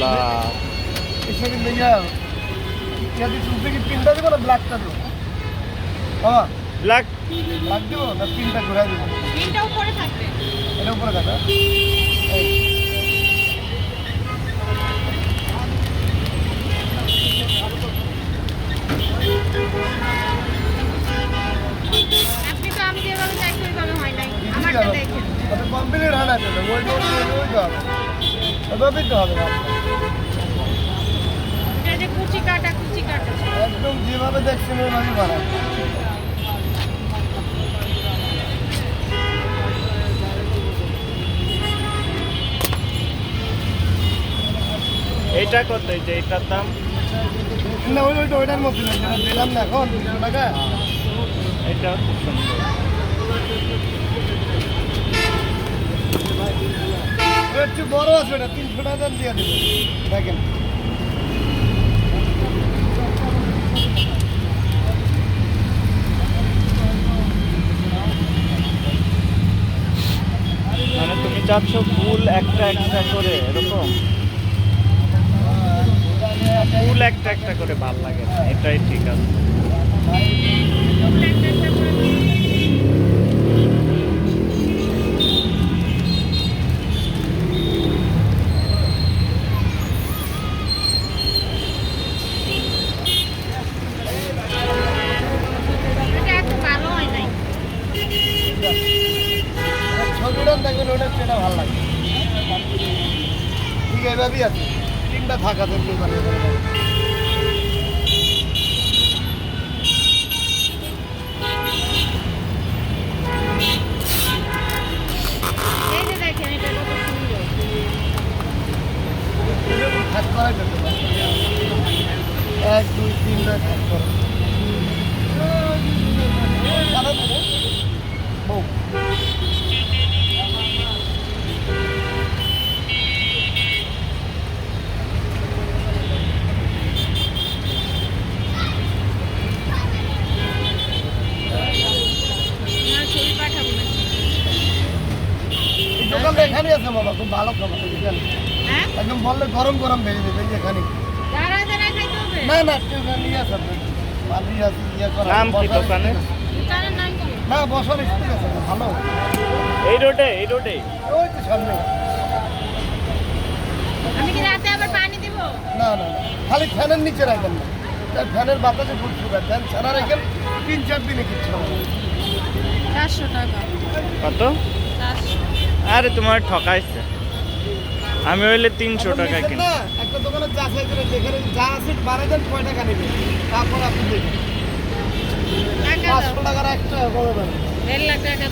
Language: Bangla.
ইয়া ইয়া দিয়ে চুলতে কি পিনটা দেবো না ব্ল্যাকটা দেবো? বাবা। ব্ল্যাক। ব্ল্যাক দেবো না পিনটা ঘুরাই দেবো? তিনটা উপরে থাকবে। এটা উপরে কাটা এই, আপনি তো আমি যেভাবে চাইছি ওইভাবে হয় নাই। আমারটা। দেখেন। কমপ্লিট হয় না ওই ওই ওই ওই তো হবে। এটা কুচি কাটা কুচি কাটা। একদম যেভাবে দেখছেন ওইভাবে বানায় এইটা কত? যে এটার দাম? না ওই ওইটা ওইটার মধ্যে না দিলাম না এখন দুশো টাকা এটাও খুব সুন্দর। একটু বড় আছে ওটা তিনশো টাকা দাম দিয়ে দেবো। দেখেন। মানে তুমি চাচ্ছ ফুল একটা একটা করে এরকম? ফুল একটা একটা করে ভালো লাগে না এটাই ঠিক আছে। সেটা ভালো লাগে। ঠিক এইভাবেই আছে। তিনটা থাকা থাকবে মানে এটা এক দুই তিন ভাগ এখানে আছে মামা খুব ভালো খাবার এখানে হ্যাঁ? একদম বললে গরম গরম ভেজে দেবে এখানে না না নিয়ে আছে ইয়ে করা নাম কি বসার দোকানের? আছে। দোকানের নাম কি? না বসার স্টিক আছে ভালো। এই রোডে এই রোডে। ওই তো সামনে। আমি কি রাতে আবার পানি দিব? না না খালি ফ্যানের নিচে রাখেন না। তার ফ্যানের বাতাসে ফুটবে ফ্যান ছাড়া রাখেন তিন চার দিনে কিচ্ছু হবে চারশো টাকা। কত? চারশো। আরে তোমার ঠকাইছে আমি হইলে তিনশো টাকা কিনি একটা দোকানে যাচাই করে যেখানে যা আছে বারে দেন কয় টাকা নেবে। তারপর আপনি পাঁচশো টাকার একটা দেড় লাখ টাকা